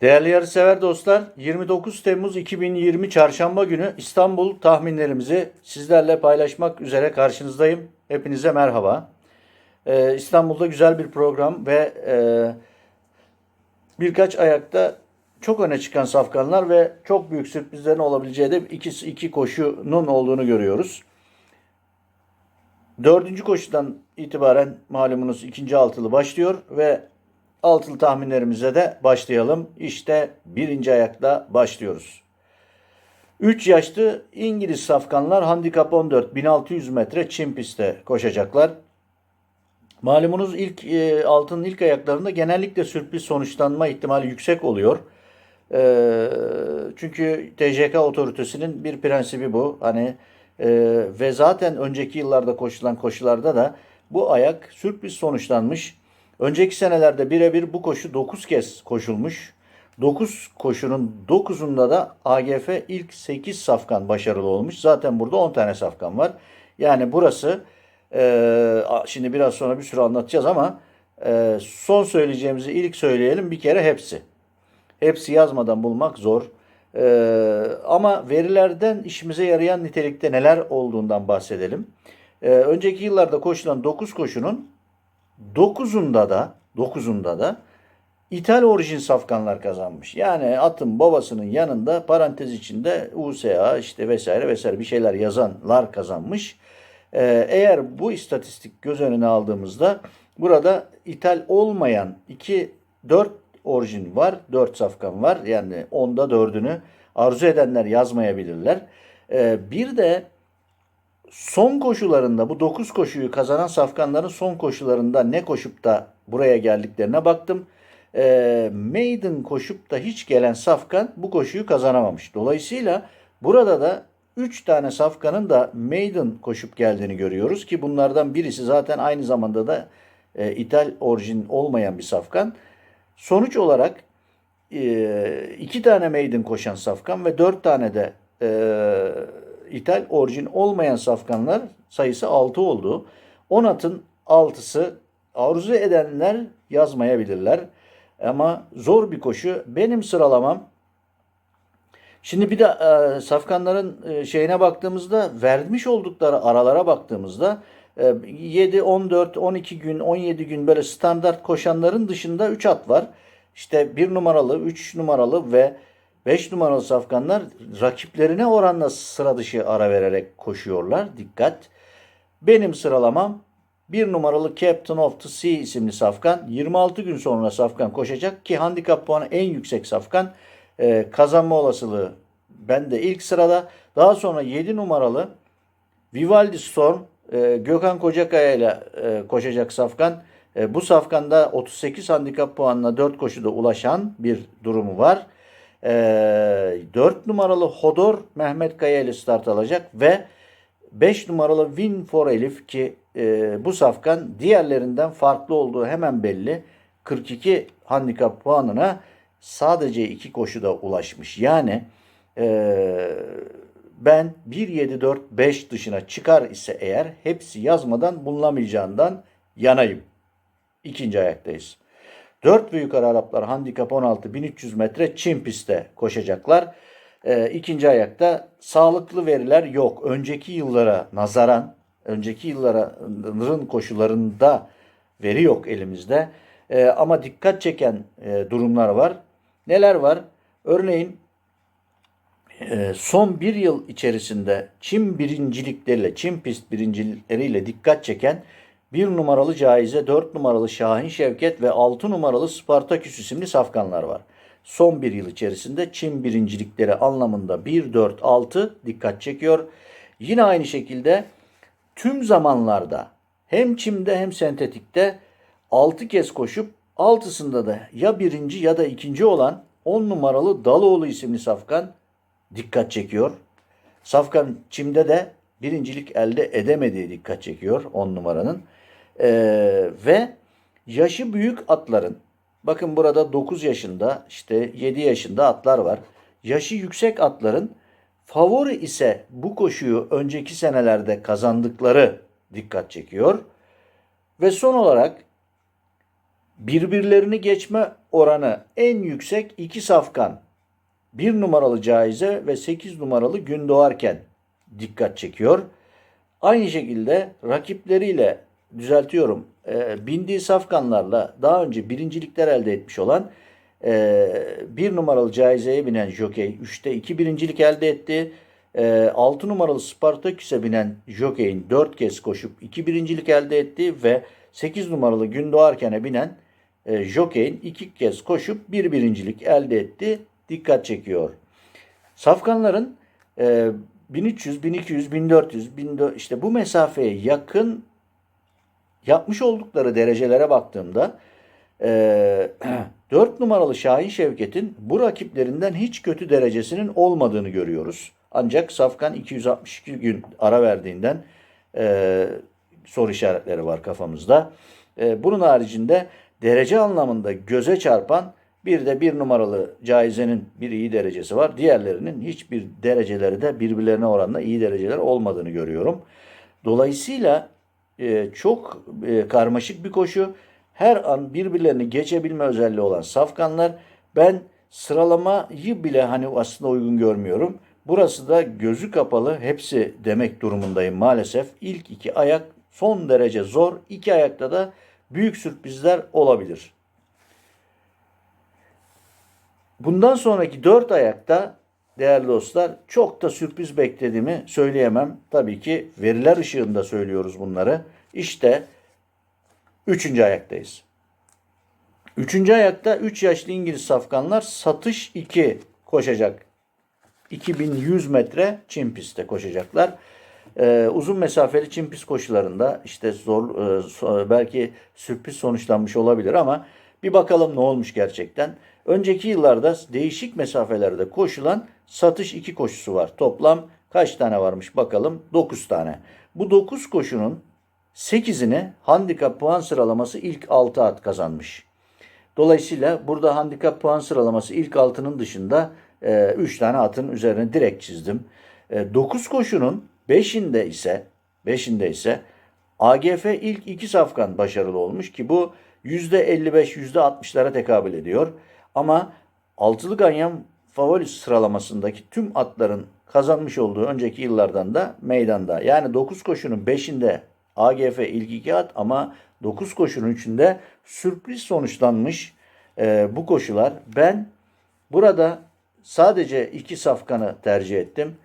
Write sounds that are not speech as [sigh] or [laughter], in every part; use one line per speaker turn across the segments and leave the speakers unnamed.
Değerli yarışsever dostlar, 29 Temmuz 2020 Çarşamba günü İstanbul tahminlerimizi sizlerle paylaşmak üzere karşınızdayım. Hepinize merhaba. Ee, İstanbul'da güzel bir program ve e, birkaç ayakta çok öne çıkan safkanlar ve çok büyük sürprizlerin olabileceği de iki, iki koşunun olduğunu görüyoruz. Dördüncü koşudan itibaren malumunuz ikinci altılı başlıyor ve altılı tahminlerimize de başlayalım. İşte birinci ayakla başlıyoruz. 3 yaşlı İngiliz safkanlar handikap 14 1600 metre çim pistte koşacaklar. Malumunuz ilk e, altının ilk ayaklarında genellikle sürpriz sonuçlanma ihtimali yüksek oluyor. E, çünkü TCK otoritesinin bir prensibi bu. Hani e, ve zaten önceki yıllarda koşulan koşularda da bu ayak sürpriz sonuçlanmış. Önceki senelerde birebir bu koşu 9 kez koşulmuş. 9 koşunun 9'unda da AGF ilk 8 safkan başarılı olmuş. Zaten burada 10 tane safkan var. Yani burası e, şimdi biraz sonra bir sürü anlatacağız ama e, son söyleyeceğimizi ilk söyleyelim bir kere hepsi. Hepsi yazmadan bulmak zor. E, ama verilerden işimize yarayan nitelikte neler olduğundan bahsedelim. E, önceki yıllarda koşulan 9 koşunun 9'unda da 9'unda da İthal orijin safkanlar kazanmış. Yani atın babasının yanında parantez içinde USA işte vesaire vesaire bir şeyler yazanlar kazanmış. Ee, eğer bu istatistik göz önüne aldığımızda burada ithal olmayan 2 4 orijin var. 4 safkan var. Yani onda 4'ünü arzu edenler yazmayabilirler. Ee, bir de son koşularında bu 9 koşuyu kazanan safkanların son koşularında ne koşup da buraya geldiklerine baktım. E, maiden koşup da hiç gelen safkan bu koşuyu kazanamamış. Dolayısıyla burada da 3 tane safkanın da maiden koşup geldiğini görüyoruz ki bunlardan birisi zaten aynı zamanda da e, ithal orijin olmayan bir safkan. Sonuç olarak e, iki tane maiden koşan safkan ve dört tane de e, ithal orijin olmayan safkanlar sayısı 6 oldu. 10 atın 6'sı arzu edenler yazmayabilirler. Ama zor bir koşu. Benim sıralamam Şimdi bir de e, safkanların e, şeyine baktığımızda vermiş oldukları aralara baktığımızda e, 7, 14, 12 gün, 17 gün böyle standart koşanların dışında 3 at var. İşte 1 numaralı, 3 numaralı ve 5 numaralı safkanlar rakiplerine oranla sıra dışı ara vererek koşuyorlar. Dikkat. Benim sıralamam 1 numaralı Captain of the Sea isimli safkan 26 gün sonra safkan koşacak ki handikap puanı en yüksek safkan e, kazanma olasılığı bende ilk sırada. Daha sonra 7 numaralı Vivaldi Storm e, Gökhan Kocakaya ile e, koşacak safkan. E, bu safkanda 38 handikap puanına 4 koşuda ulaşan bir durumu var. E, 4 numaralı Hodor Mehmet Kaya ile start alacak ve 5 numaralı Win for Elif ki e, bu safkan diğerlerinden farklı olduğu hemen belli. 42 handikap puanına sadece iki koşuda ulaşmış. Yani e, ben 1, 7, 4, 5 dışına çıkar ise eğer hepsi yazmadan bulunamayacağından yanayım. İkinci ayaktayız. Dört büyük Araplar handikap 16 1300 metre çim pistte koşacaklar. E, ikinci ayakta sağlıklı veriler yok. Önceki yıllara nazaran önceki yılların koşularında veri yok elimizde. E, ama dikkat çeken e, durumlar var. Neler var? Örneğin e, son bir yıl içerisinde Çin birincilikleriyle, Çin pist birincilikleriyle dikkat çeken bir numaralı Caize, dört numaralı Şahin Şevket ve altı numaralı Spartaküs isimli safkanlar var. Son bir yıl içerisinde Çin birincilikleri anlamında 1, 4, 6 dikkat çekiyor. Yine aynı şekilde tüm zamanlarda hem çimde hem sentetikte 6 kez koşup altısında da ya birinci ya da ikinci olan 10 numaralı Daloğlu isimli safkan dikkat çekiyor. Safkan çimde de birincilik elde edemediği dikkat çekiyor 10 numaranın. Ee, ve yaşı büyük atların bakın burada 9 yaşında işte 7 yaşında atlar var. Yaşı yüksek atların favori ise bu koşuyu önceki senelerde kazandıkları dikkat çekiyor. Ve son olarak Birbirlerini geçme oranı en yüksek iki safkan. 1 numaralı Caize ve 8 numaralı Gün Doğarken dikkat çekiyor. Aynı şekilde rakipleriyle düzeltiyorum e, bindiği safkanlarla daha önce birincilikler elde etmiş olan e, bir numaralı caizeye binen jokey 3'te 2 birincilik elde etti. E, 6 numaralı Spartaküs'e binen jokeyin 4 kez koşup 2 birincilik elde etti ve 8 numaralı Gün Doğarken'e binen e, jokeyin 2 kez koşup 1 birincilik elde etti. Dikkat çekiyor. Safkanların e, 1300, 1200, 1400, 1400 işte bu mesafeye yakın yapmış oldukları derecelere baktığımda e, [clears throat] 4 numaralı Şahin Şevket'in bu rakiplerinden hiç kötü derecesinin olmadığını görüyoruz. Ancak Safkan 262 gün ara verdiğinden e, soru işaretleri var kafamızda. E, bunun haricinde derece anlamında göze çarpan bir de bir numaralı Caize'nin bir iyi derecesi var. Diğerlerinin hiçbir dereceleri de birbirlerine oranla iyi dereceler olmadığını görüyorum. Dolayısıyla e, çok e, karmaşık bir koşu. Her an birbirlerini geçebilme özelliği olan safkanlar. Ben sıralamayı bile hani aslında uygun görmüyorum. Burası da gözü kapalı hepsi demek durumundayım maalesef. İlk iki ayak son derece zor. İki ayakta da büyük sürprizler olabilir. Bundan sonraki dört ayakta değerli dostlar çok da sürpriz beklediğimi söyleyemem. Tabii ki veriler ışığında söylüyoruz bunları. İşte üçüncü ayaktayız. Üçüncü ayakta 3 yaşlı İngiliz safkanlar satış 2 koşacak. 2100 metre çim pistte koşacaklar. Ee, uzun mesafeli çim pist koşularında işte zor e, so- belki sürpriz sonuçlanmış olabilir ama bir bakalım ne olmuş gerçekten. Önceki yıllarda değişik mesafelerde koşulan satış 2 koşusu var. Toplam kaç tane varmış bakalım? 9 tane. Bu 9 koşunun 8'ini handikap puan sıralaması ilk 6 at kazanmış. Dolayısıyla burada handikap puan sıralaması ilk 6'nın dışında 3 tane atın üzerine direkt çizdim. 9 koşunun 5'inde ise 5'inde ise AGF ilk 2 safkan başarılı olmuş ki bu %55 %60'lara tekabül ediyor. Ama altılı ganyan favori sıralamasındaki tüm atların kazanmış olduğu önceki yıllardan da meydanda. Yani 9 koşunun 5'inde AGF ilk iki at ama 9 koşunun 3'ünde sürpriz sonuçlanmış e, bu koşular. Ben burada sadece iki safkanı tercih ettim.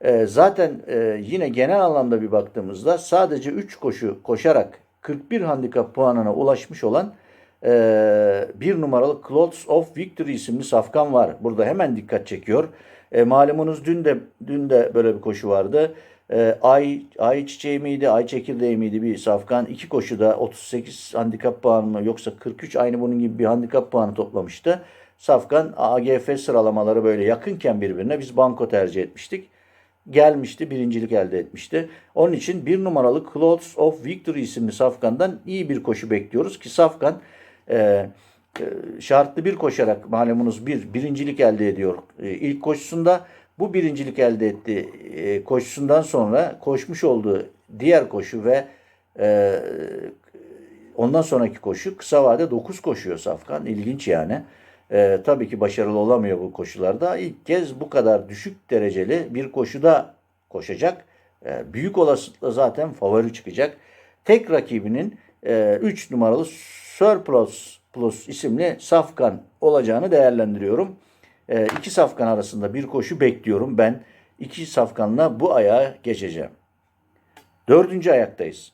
E, zaten e, yine genel anlamda bir baktığımızda sadece 3 koşu koşarak 41 handikap puanına ulaşmış olan e, bir numaralı Clothes of Victory isimli safkan var. Burada hemen dikkat çekiyor. E, malumunuz dün de dün de böyle bir koşu vardı. E, ay ay çiçeği miydi, ay çekirdeği miydi bir safkan. iki koşuda 38 handikap puanı mı yoksa 43 aynı bunun gibi bir handikap puanı toplamıştı. Safkan AGF sıralamaları böyle yakınken birbirine biz banko tercih etmiştik gelmişti. Birincilik elde etmişti. Onun için bir numaralı Clothes of Victory isimli Safkan'dan iyi bir koşu bekliyoruz ki Safkan e, e, şartlı bir koşarak malumunuz bir birincilik elde ediyor e, ilk koşusunda. Bu birincilik elde etti e, koşusundan sonra koşmuş olduğu diğer koşu ve e, ondan sonraki koşu kısa vade 9 koşuyor Safkan. İlginç yani. E, tabii ki başarılı olamıyor bu koşularda. İlk kez bu kadar düşük dereceli bir koşuda koşacak. E, büyük olasılıkla zaten favori çıkacak. Tek rakibinin 3 e, numaralı Surplus Plus isimli Safkan olacağını değerlendiriyorum. E, iki Safkan arasında bir koşu bekliyorum. Ben iki Safkan'la bu ayağa geçeceğim. Dördüncü ayaktayız.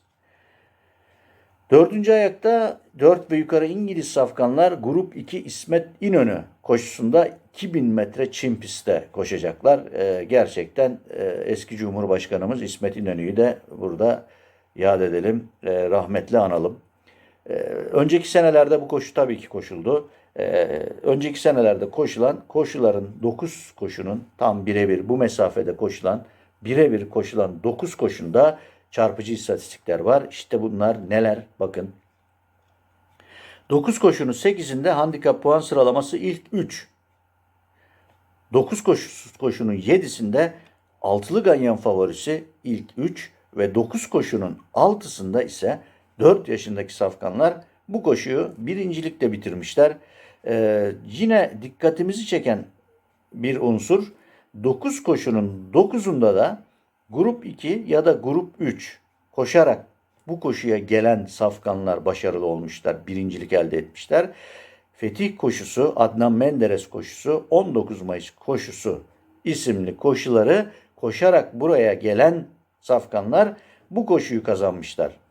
Dördüncü ayakta 4 ve yukarı İngiliz safkanlar Grup 2 İsmet İnönü koşusunda 2000 metre çim pistte koşacaklar. Ee, gerçekten e, eski Cumhurbaşkanımız İsmet İnönü'yü de burada yad edelim, e, rahmetli analım. E, önceki senelerde bu koşu tabii ki koşuldu. E, önceki senelerde koşulan koşuların 9 koşunun tam birebir bu mesafede koşulan birebir koşulan 9 koşunda çarpıcı istatistikler var. İşte bunlar neler? Bakın. 9 koşunun 8'inde handikap puan sıralaması ilk 3. 9 koşu, koşunun 7'sinde altılı ganyan favorisi ilk 3 ve 9 koşunun 6'sında ise 4 yaşındaki safkanlar bu koşuyu birincilikte bitirmişler. Ee, yine dikkatimizi çeken bir unsur 9 koşunun 9'unda da grup 2 ya da grup 3 koşarak bu koşuya gelen safkanlar başarılı olmuşlar. Birincilik elde etmişler. Fetih koşusu, Adnan Menderes koşusu, 19 Mayıs koşusu isimli koşuları koşarak buraya gelen safkanlar bu koşuyu kazanmışlar.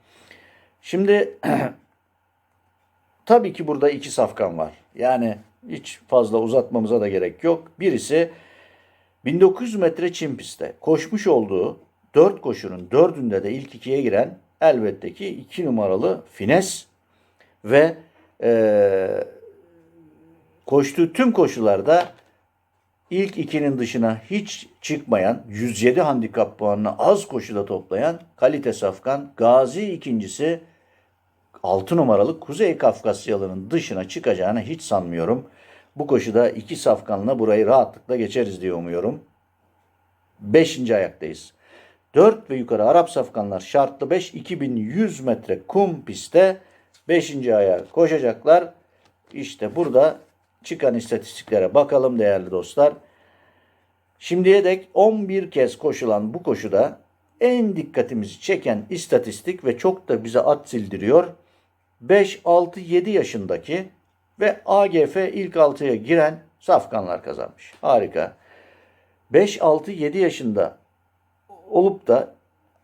Şimdi [clears throat] tabii ki burada iki safkan var. Yani hiç fazla uzatmamıza da gerek yok. Birisi 1900 metre çim pistte koşmuş olduğu 4 koşunun dördünde de ilk ikiye giren elbette ki 2 numaralı Fines ve eee koştuğu tüm koşularda ilk ikinin dışına hiç çıkmayan 107 handikap puanını az koşuda toplayan kalite safkan Gazi ikincisi 6 numaralı Kuzey Kafkasyalı'nın dışına çıkacağını hiç sanmıyorum. Bu koşuda iki safkanla burayı rahatlıkla geçeriz diye umuyorum. 5. ayaktayız. 4 ve yukarı Arap safkanlar şartlı 5 2100 metre kum pistte 5. aya koşacaklar. İşte burada çıkan istatistiklere bakalım değerli dostlar. Şimdiye dek 11 kez koşulan bu koşuda en dikkatimizi çeken istatistik ve çok da bize at sildiriyor. 5, 6, 7 yaşındaki ve AGF ilk 6'ya giren safkanlar kazanmış. Harika. 5, 6, 7 yaşında olup da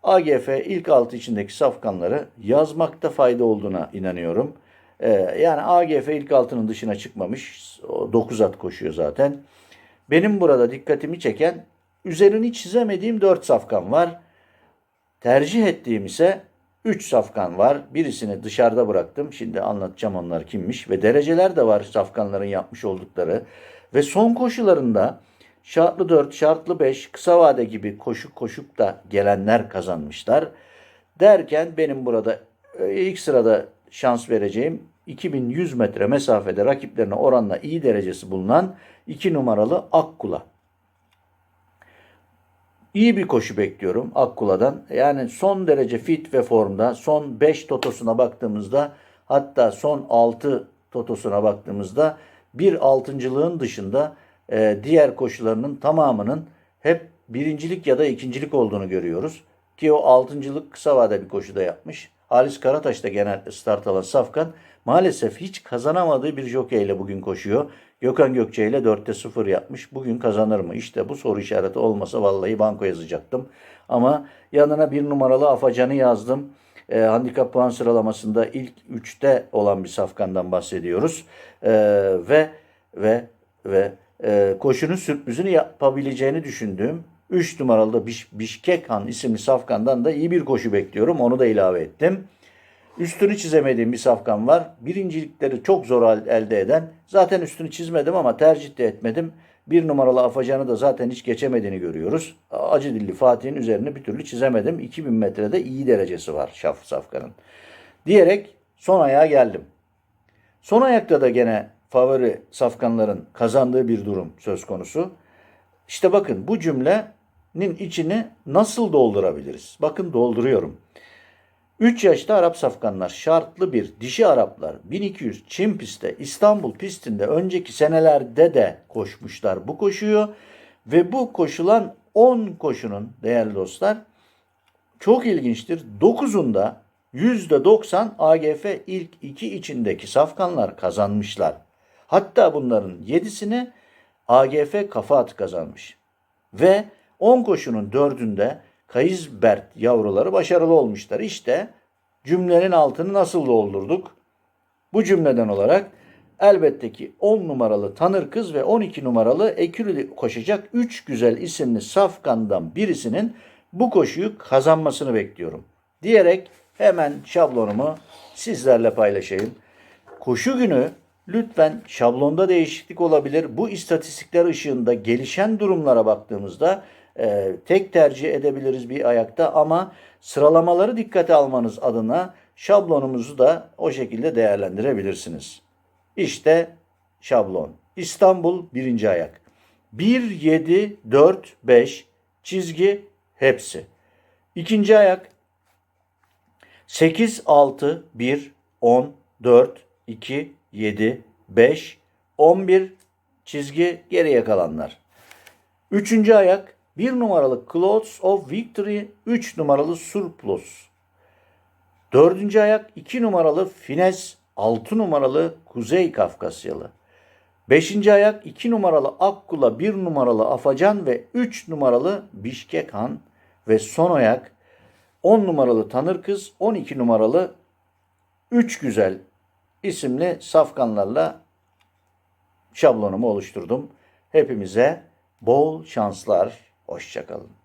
AGF ilk 6 içindeki safkanları yazmakta fayda olduğuna inanıyorum. Ee, yani AGF ilk altının dışına çıkmamış. 9 at koşuyor zaten. Benim burada dikkatimi çeken üzerini çizemediğim 4 safkan var. Tercih ettiğim ise 3 safkan var. Birisini dışarıda bıraktım. Şimdi anlatacağım onlar kimmiş. Ve dereceler de var safkanların yapmış oldukları. Ve son koşularında şartlı 4, şartlı 5, kısa vade gibi koşu koşup da gelenler kazanmışlar. Derken benim burada e, ilk sırada şans vereceğim 2100 metre mesafede rakiplerine oranla iyi derecesi bulunan 2 numaralı Akkula. İyi bir koşu bekliyorum Akkula'dan. Yani son derece fit ve formda. Son 5 totosuna baktığımızda hatta son 6 totosuna baktığımızda bir altıncılığın dışında e, diğer koşularının tamamının hep birincilik ya da ikincilik olduğunu görüyoruz. Ki o altıncılık kısa vade bir koşuda yapmış. Halis Karataş da genel start alan Safkan maalesef hiç kazanamadığı bir jokeyle bugün koşuyor. Gökhan Gökçe ile 4'te 0 yapmış. Bugün kazanır mı? İşte bu soru işareti olmasa vallahi banko yazacaktım. Ama yanına bir numaralı Afacan'ı yazdım. E, handikap puan sıralamasında ilk 3'te olan bir safkandan bahsediyoruz. E, ve ve ve e, koşunun sürprizini yapabileceğini düşündüğüm 3 numaralı da Biş, Bişkekhan isimli safkandan da iyi bir koşu bekliyorum. Onu da ilave ettim. Üstünü çizemediğim bir safkan var. Birincilikleri çok zor elde eden. Zaten üstünü çizmedim ama tercih de etmedim. Bir numaralı Afacan'ı da zaten hiç geçemediğini görüyoruz. Acı dilli Fatih'in üzerine bir türlü çizemedim. 2000 metrede iyi derecesi var Şaf Safkan'ın. Diyerek son ayağa geldim. Son ayakta da gene favori safkanların kazandığı bir durum söz konusu. İşte bakın bu cümlenin içini nasıl doldurabiliriz? Bakın dolduruyorum. 3 yaşta Arap safkanlar şartlı bir dişi Araplar 1200 Çin pistte İstanbul pistinde önceki senelerde de koşmuşlar bu koşuyu ve bu koşulan 10 koşunun değerli dostlar çok ilginçtir. 9'unda %90 AGF ilk iki içindeki safkanlar kazanmışlar. Hatta bunların 7'sini AGF kafa atı kazanmış. Ve 10 koşunun 4'ünde Kayızbert yavruları başarılı olmuşlar. İşte cümlenin altını nasıl doldurduk? Bu cümleden olarak elbette ki 10 numaralı Tanır Kız ve 12 numaralı Ekürili koşacak 3 güzel isimli safkandan birisinin bu koşuyu kazanmasını bekliyorum. Diyerek hemen şablonumu sizlerle paylaşayım. Koşu günü lütfen şablonda değişiklik olabilir. Bu istatistikler ışığında gelişen durumlara baktığımızda e, tek tercih edebiliriz bir ayakta ama sıralamaları dikkate almanız adına şablonumuzu da o şekilde değerlendirebilirsiniz. İşte şablon. İstanbul birinci ayak. 1, 7, 4, 5 çizgi hepsi. İkinci ayak 8, 6, 1, 10 4, 2, 7, 5, 11 çizgi geriye kalanlar. Üçüncü ayak 1 numaralı Clothes of Victory, 3 numaralı Surplus. Dördüncü ayak 2 numaralı Fines, 6 numaralı Kuzey Kafkasyalı. Beşinci ayak 2 numaralı Akkula, 1 numaralı Afacan ve 3 numaralı Bişkek Han. Ve son ayak 10 numaralı Tanır Kız, 12 numaralı 3 Güzel isimli safkanlarla şablonumu oluşturdum. Hepimize bol şanslar, hoşçakalın.